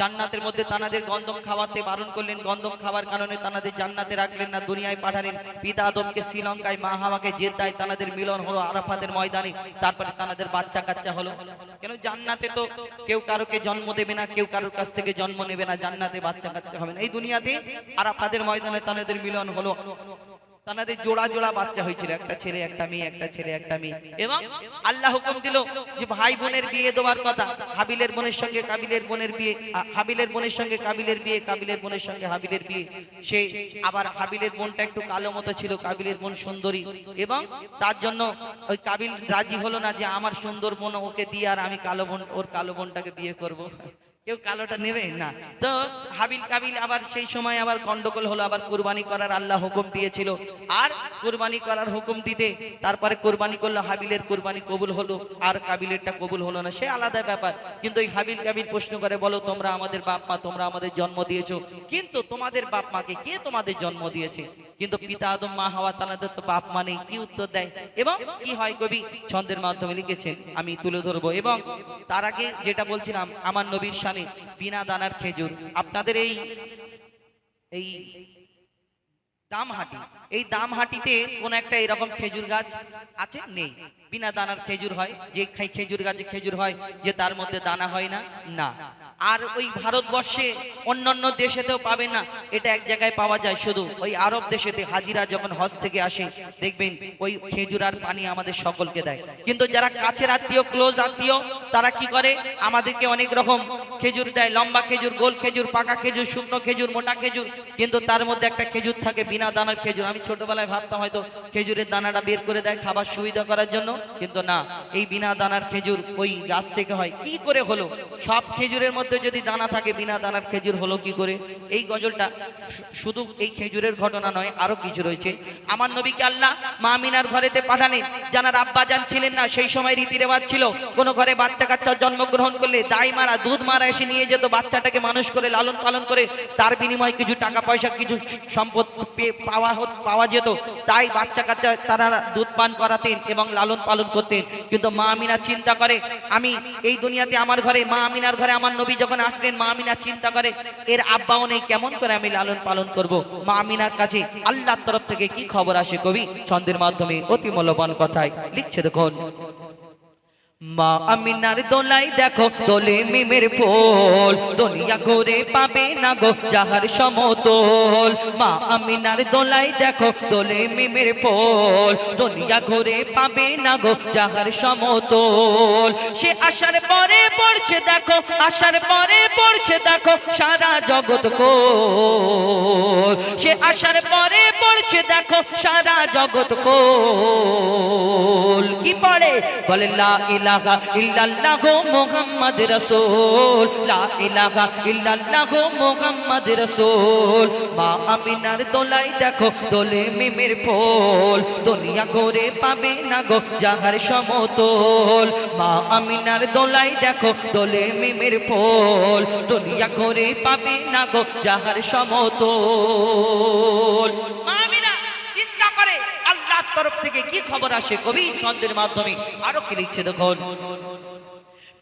জান্নাতের মধ্যে তানাদের গন্ধম খাওয়াতে বারণ করলেন। গন্ধম খাওয়ার কারণে তানাদের জান্নাতে রাখলেন না, দুনিয়ায় পাঠালেন। পিতা আদমকে শ্রীলঙ্কায় মা হাওয়াকে জেদ্দায় তানাদের মিলন হলো আরাফাতের ময়দানে। তারপরে তানাদের বাচ্চা কাচ্চা হলো। কেন জান্নাতে তো কেউ কারোকে জন্ম দেবে না, কেউ কারোর কাছ থেকে জন্ম নেবে না, জান্নাতে বাচ্চা কাচ্চা হবে না। এই দুনিয়াতে আরাফাতের ময়দানে তানাদের মিলন হলো। তানাদের জোড়া জোড়া বাচ্চা হয়েছিল, একটা ছেলে, একটা মেয়ে, একটা ছেলে, একটা মেয়ে। এবং আল্লাহ হুকুম দিল যে ভাই বোনের বিয়ে দেওয়ার কথা, হাবিলের বোনের সঙ্গে কাবিলের বোনের বিয়ে হাবিলের বোনের সঙ্গে কাবিলের বিয়ে, কাবিলের বোনের সঙ্গে হাবিলের বিয়ে। সে আবার হাবিলের বোনটা একটু কালো মতো ছিল, কাবিলের বোন সুন্দরী। এবং তার জন্য ওই কাবিল রাজি হলো না যে আমার সুন্দর বোন ওকে দিয়ে আর আমি কালো বোন, ওর কালো বোনটাকে বিয়ে করব। কেউ কালোটা নেবে? না। তো হাবিল কাবিল আবার সেই সময় আবার গন্ডগোল হলো, আবার কুরবানি করার আল্লাহ হুকুম দিয়েছিল। আর কুরবানি করার হুকুম দিতে তারপরে কুরবানি করল, হাবিলের কুরবানি কবুল হলো, আর কাবিলেরটা কবুল হলো না। সে আলাদা ব্যাপার। কিন্তু এই হাবিল কাবিল প্রশ্ন করে, বলো, তোমরা আমাদের বাপ মা, তোমরা আমাদের জন্ম দিয়েছ। কিন্তু তোমাদের বাপ মাকে কে তোমাদের জন্ম দিয়েছে? কিন্তু পিতা আদম, মা হাওয়া তানাদের তো বাপ মানে কি উত্তর দেয়? এবং কি হয় কবি? ছন্দের মাধ্যমে লিখেছেন, আমি তুলে ধরবো। এবং তার আগে যেটা বলছিলাম, আমার নবীর সানে বিনা দানার খেজুর। আপনাদের এই এই দামহাটি। এই দামহাটিতে কোন একটা এরকম খেজুর গাছ আছে? নেই। বিনা দানার খেজুর হয়। যে খেজুর গাছে খেজুর হয়, যে তার মধ্যে দানা হয় না না। আর ওই ভারতবর্ষে অন্যান্য দেশেতেও পাবেন না। এটা এক জায়গায় পাওয়া যায় শুধু। ওই আরব দেশেতে হাজিরা যখন হজ থেকে আসে, দেখবেন ওই খেজুর আর পানি আমাদের সকলকে দেয়। কিন্তু যারা কাছের আত্মীয় ক্লোজ আত্মীয়, তারা কি করে? আমাদেরকে অনেক রকম খেজুর দেয়। লম্বা খেজুর, গোল খেজুর, পাকা খেজুর, শুকনো খেজুর, মোটা খেজুর। কিন্তু তার মধ্যে একটা খেজুর থাকে বিনা দানার খেজুর। আমি ছোটবেলায় ভাবতাম হয়তো খেজুরের দানাটা বের করে দেয় খাবার সুবিধা করার জন্য, কিন্তু না, এই বিনা দানার খেজুর ওই গাছ থেকে হয়। কি করে হলো? সব খেজুরের মধ্যে যদি দানা থাকে, বিনা দানার খেজুর হলো কি করে? এই গজলটা শুধু এই খেজুরের ঘটনা নয়, আরও কিছু রয়েছে। আমার নবীকে আল্লাহ মা মিনার ঘরেতে পাঠালেন। জানার আব্বা জান ছিলেন না, সেই সময় রীতি রেওয়াজ ছিল, কোনো ঘরে বাচ্চা কাচ্চা জন্মগ্রহণ করলে দাই মারা, দুধ মারা এসে নিয়ে যেত বাচ্চাটাকে মানুষ করে, লালন পালন করে, তার বিনিময়ে কিছু টাকা পয়সা, কিছু সম্পদ পেয়ে পাওয়া হত- পাওয়া যেত। তাই বাচ্চা কাচ্চা তারা দুধ পান করাতেন এবং লালন পালন করতেন। কিন্তু মা আমিনা চিন্তা করে, আমি এই দুনিয়াতে আমার ঘরে, মা আমিনার ঘরে আমার নবী যখন আসলেন, মা আমিনা চিন্তা করে, এর আব্বাও নেই, কেমন করে আমি লালন পালন করব? মা আমিনার কাছে আল্লাহর তরফ থেকে কি খবর আসে কবি? ছন্দের মাধ্যমে অতি মূল্যবান কথায় লিখছে দেখুন। মা আমিনার দোলাই দেখো, দোলে মিমের ফুল। দুনিয়া ঘুরে পাবে না গো যাহার সমতল। মা আমিনার দোলাই দেখো, দোলে মিমের ফুল। দুনিয়া ঘুরে পাবে না গো যাহার সমতল। সে আসার পরে পড়ছে দেখো আসার পরে পড়ছে দেখো সারা জগৎ কোল। সে আসার পরে পড়ছে দেখো সারা জগৎ কোল। কি পড়ে? বলে, লা ইলাহা ইল্লাল্লাহ মুহাম্মদ রাসূল। লা ইলাহা ইল্লাল্লাহ মুহাম্মদ রাসূল। মা আমিনার দোলাই দেখো, দোলে মিমের ফুল। দুনিয়া করে পাবে না গো যাহার সমতল। মা আমিনার দোলাই দেখো, দোলে মিমের ফুল। দুনিয়া করে পাবে না গো যাহার সমতল। মা আমিনা, চিন্তা করে। আল্লাহর তরফ থেকে কি খবর আসে কবি ছন্দের মাধ্যমে? আরও কি লিখছে দেখুন।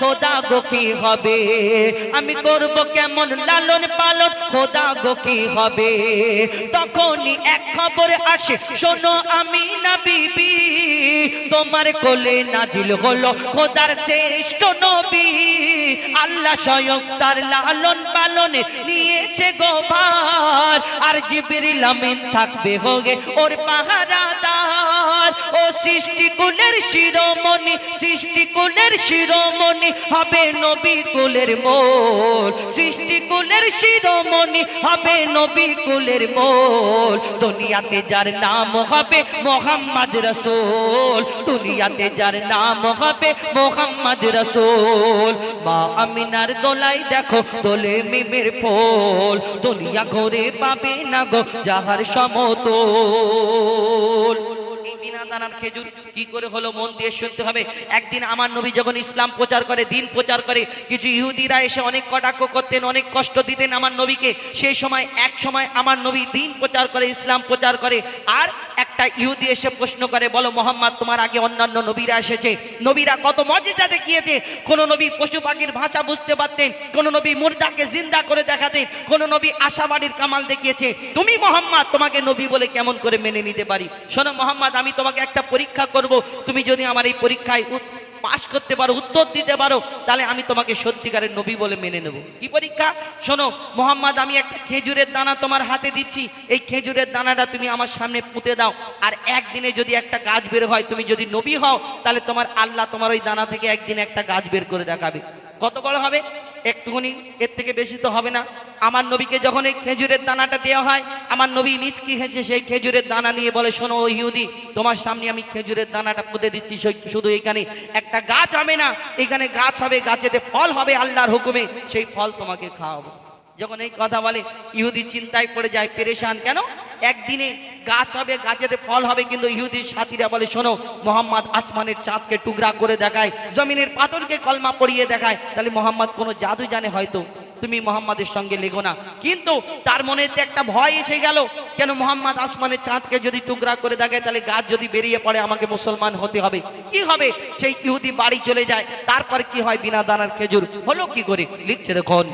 খোদা গো কি হবে? আমি করব কেমন লালন পালন, খোদা গো কি হবে? তখনই এক খবর আসে, শোনো আমি না বিবি, তোমার কোলে নাজিল হলো খোদার শ্রেষ্ঠ নবী। আল্লাহ স্বয়ং তার লালন পালনে নিয়েছে গোবার, আর জিবির আমিন থাকবে হোগে ওর পাহারাদার। আমার ও সৃষ্টি কুলের শিরোমণি, সৃষ্টি কুলের শিরোমণি হবে নবী কুলের মোল। সৃষ্টি কুলের শিরোমণি হবে নবী কুলের মোল। দুনিয়াতে যার নাম হবে মোহাম্মদ রসুল। দুনিয়াতে যার নাম হবে মোহাম্মদ রসুল। মা আমিনার দোলাই দেখো দোলে মিমের ফোল। দুনিয়া ঘরে পাবে না গো যাহার সমতল। বিনা দানার খেজুর কি করে হলো মন দিয়ে শুনতে হবে? একদিন আমার নবী যখন ইসলাম প্রচার করে, দিন প্রচার করে, কিছু ইহুদিরা এসে অনেক কটাক্ষ করতেন, অনেক কষ্ট দিতেন আমার নবীকে। সেই সময়, এক সময় আমার নবী দিন প্রচার করে, ইসলাম প্রচার করে, আর একটা ইহুদি এসে প্রশ্ন করে, বলো মোহাম্মদ, তোমার আগে অন্যান্য নবীরা এসেছে। নবীরা কত মজেজা দেখিয়েছে। কোন নবী পশু পাখির ভাষা বুঝতে পারতেন, কোন নবী মুর্দাকে জিন্দা করে দেখাতেন, কোন নবী আশাবাড়ির কামাল দেখিয়েছে। তুমি মোহাম্মদ, তোমাকে নবী বলে কেমন করে মেনে নিতে পারি? শোনো মোহাম্মদ, আমি তোমাকে একটা পরীক্ষা করব। তুমি যদি আমার এই পরীক্ষায় পাশ করতে পারো, উত্তর দিতে পারো, তাহলে আমি তোমাকে সত্যিকারের নবী বলে মেনে নেব। কি পরীক্ষা? শোনো, মোহাম্মদ, আমি একটা খেজুরের দানা তোমার হাতে দিচ্ছি। এই খেজুরের দানাটা তুমি আমার সামনে পুঁতে দাও। আর একদিনে যদি একটা গাছ বের হয়, তুমি যদি নবী হও, তাহলে তোমার আল্লাহ তোমার ওই দানা থেকে একদিন একটা গাছ বের করে দেখাবে। কত বড় হবে? একটুখানি, এর থেকে বেশি তো হবে না। আমার নবীকে যখন এই খেজুরের দানাটা দেওয়া হয়, আমার নবী নিজ কি হেসে সেই খেজুরের দানা নিয়ে বলে, শোনো ও ইহুদি, তোমার সামনে আমি খেজুরের দানাটা পুঁতে দিচ্ছি শুধু এখানে। একটা গাছ হবে না, এখানে গাছ হবে, গাছেতে ফল হবে, আল্লাহর হুকুমে, সেই ফল তোমাকে খাওয়াবো। যখন এই কথা বলে, ইহুদি চিন্তায় পড়ে যায়, পেরেশান কেন? একদিনে গাছ হবে, গাছেতে ফল হবে, কিন্তু ইহুদির সাথীরা বলে, শোনো, মোহাম্মদ আসমানের চাঁদকে টুকরা করে দেখায়, জমিনের পাথরকে কলমা পড়িয়ে দেখায়। তাহলে মোহাম্মদ কোনো জাদু জানে হয়তো, তুমি মোহাম্মদের সঙ্গে লেগো না। কিন্তু তার মনেতে একটা ভয় এসে গেল, কেন মোহাম্মদ আসমানের চাঁদকে যদি টুকরা করে দেখায়, তাহলে গাছ যদি বেরিয়ে পড়ে, আমাকে মুসলমান হতে হবে। কি হবে? সেই ইহুদি বাড়ি চলে যায়, তারপর কি হয়? বিনা দানার খেজুর। হলো কি করে? লিখছে দেখুন।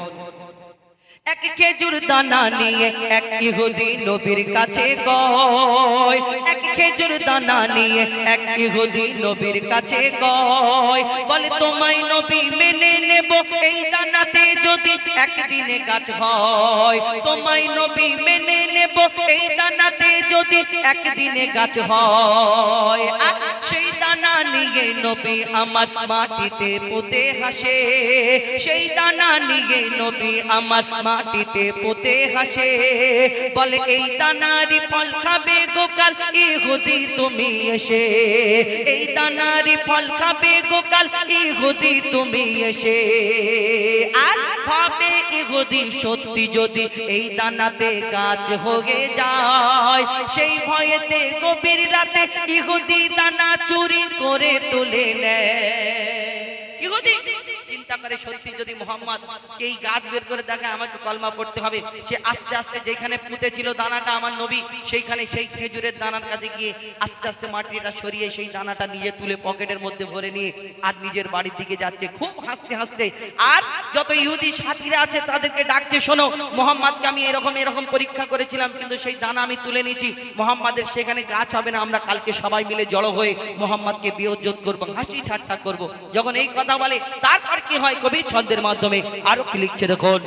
এক খেজুর দানা নিয়ে, এক ইহুদি নবীর কাছে গয়। এক খেজুর দানা নিয়ে, এক ইহুদি নবীর কাছে গয়। বলে, তোমায় নবী মেনে নেব এই দানাতে যদি একদিনে গাছ হয়। তোমায় নবী মেনে নেব এই দানাতে যদি একদিনে গাছ হয়। নিয়ে নবী আমার মাটিতে পুঁতে হাসে। সেই দানা নিয়ে নবী আমার মাটিতে পুঁতে হাসে। বলে, এই দানারি ফল খাবে গোকাল ইহুদি তুমি এসে। এই দানারি ফল খাবে গোকাল ইহুদি তুমি এসে। আর ভাবে ইহুদি সত্যি যদি এই দানাতে কাজ হয়ে যায়, সেই ভয়েতে গভীর রাতে ইহুদি দানা চুরি করে তুলে নেয়। করে সত্যি যদি মোহাম্মদ এই গাছ বের করে দেখে আমাকে কলমা পড়তে হবে, সে আস্তে আস্তে যেখানে পুঁতে ছিল দানাটা আমার নবী, সেইখানে সেই খেজুরের দানার কাছে গিয়ে আস্তে আস্তে মাটিটা সরিয়ে সেই দানাটা নিজে তুলে পকেটের মধ্যে ভরে নিয়ে আর নিজের বাড়ির দিকে যাচ্ছে, খুব হাসতে হাসতে। আর যত ইহুদি সাথীরা আছে তাদেরকে ডাকছে, শোনো, মোহাম্মদকে আমি এরকম এরকম পরীক্ষা করেছিলাম, কিন্তু সেই দানা আমি তুলে নিয়েছি, মোহাম্মদের সেখানে গাছ হবে না, আমরা কালকে সবাই মিলে জড়ো হয়ে মোহাম্মদকে বিয়োজ্জত করব, হাসি ঠাট্টা করব। যখন এই কথা বলে, তারপর কি হয়? কবি ছন্দের মাধ্যমে আরও কি লিখছে দেখুন?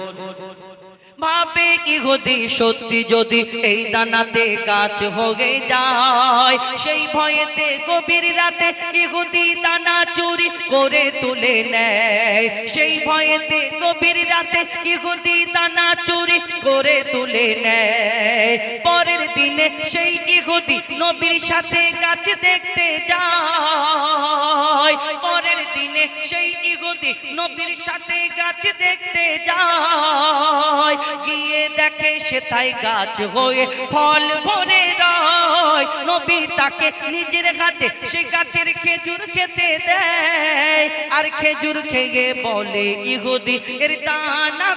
ভাবে ইহুদি সত্যি যদি এই দানাতে গাছ হয়ে যায়, সেই ভয়েতে গভীর রাতে ইহুদি দানা চুরি করে তুলে নেয়। সেই ভয়েতে গভীর রাতে ইহুদি দানা চুরি করে তুলে নেয়। পরের দিনে সেই ইহুদি নবীর সাথে গাছ দেখতে যায়, পরের সেই ইহুদি নবীর সাথে গাছ দেখতে যায়। গিয়ে দেখে সে তাই গাছ হয়ে ফল ভরে রয়। নবী তাকে নিজের হাতে সে গাছের খেজুর খেতে দেয়। আর খেজুর খেয়ে বলে, ইহুদি, এর দানা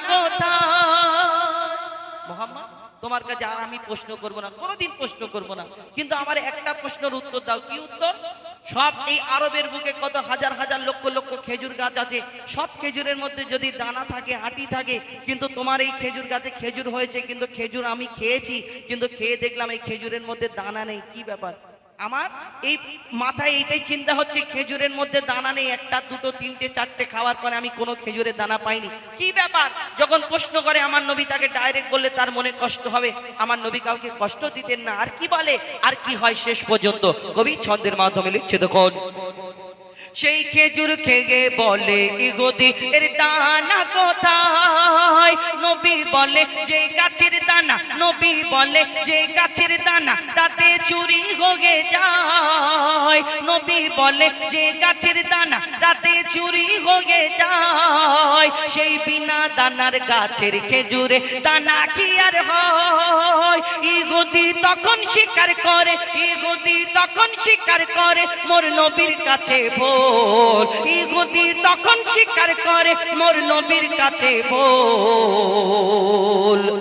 তোমার কাছে আর আমি প্রশ্ন করব না, কোনোদিন প্রশ্ন করব না। কিন্তু আমার একটা প্রশ্নের উত্তর দাও, কি উত্তর? সব এই আরবের বুকে কত হাজার হাজার লক্ষ লক্ষ খেজুর গাছ আছে, সব খেজুরের মধ্যে যদি দানা থাকে, হাঁটি থাকে, কিন্তু তোমার এই খেজুর গাছে খেজুর হয়েছে, কিন্তু খেজুর আমি খেয়েছি, কিন্তু খেয়ে দেখলাম এই খেজুরের মধ্যে দানা নেই, কি ব্যাপার? আমার এই মাথায় এইটাই চিন্তা হচ্ছে, খেজুরের মধ্যে দানা নেই, একটা, দুটো, তিনটে, চারটে খাওয়ার পরে আমি কোনো খেজুরের দানা পাইনি। কি ব্যাপার? যখন প্রশ্ন করে, আমার নবী তাকে ডাইরেক্ট বললে তার মনে কষ্ট হবে। আমার নবী কাউকে কষ্ট দিতেন না। আর কি বলে? আর কি হয় শেষ পর্যন্ত? কবি ছন্দের মাধ্যমে লিখছে দেখুন। সেই খেজুর খেগে বলে ইগোদি এর দানা কোথায়? নবী বলে, যে গাছের দানা। নবী বলে, যে গাছের দানা রাতে চুরি হয়ে যায়। নবী বলে, যে গাছের দানা রাতে চুরি হয়ে যায়। সেই বিনা দানার গাছের খেজুরে দানা কি আর হয়? ইগোদি তখন স্বীকার করে ইগোদি তখন স্বীকার করে, মোর নবীর কাছে বল ইগোদি তখন স্বীকার করে, মোর নবীর কাছে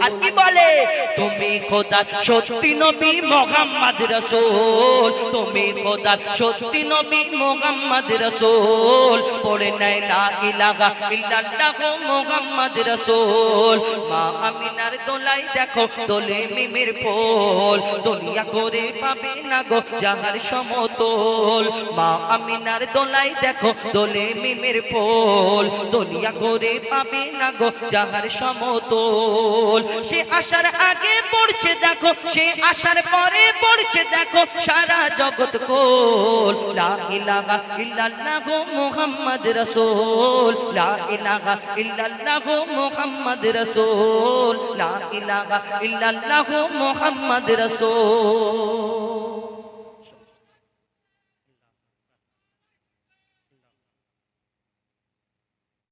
আর কি বলে? তুমি খোদার সত্যি নবী মোহাম্মদ রসুল। তুমি খোদার সত্যি নবী মোহাম্মদ রসুল। পড়ে নেয় লা ইলাহা ইল্লাল্লাহ মোহাম্মদ রসুল। মা আমিনার দোলাই দেখো, দোলে মিমের পোল দলিয়া করে পাবে না গো যাহার সমতল। মা আমিনার দোলাই দেখো দোলে মিমের পোল দলিয়া করে পাবে না গো যাহার সমতল। সে আসার আগে পড়ছে, দেখো, সে আসার পরে পড়ছে, দেখো, সারা জগৎ কোল। লা ইলাহা ইল্লাল্লাহ মুহাম্মদ রাসূল। লা ইলাহা ইল্লাল্লাহ মুহাম্মদ রাসূল। লা ইলাহা ইল্লাল্লাহ মুহাম্মদ রাসূল।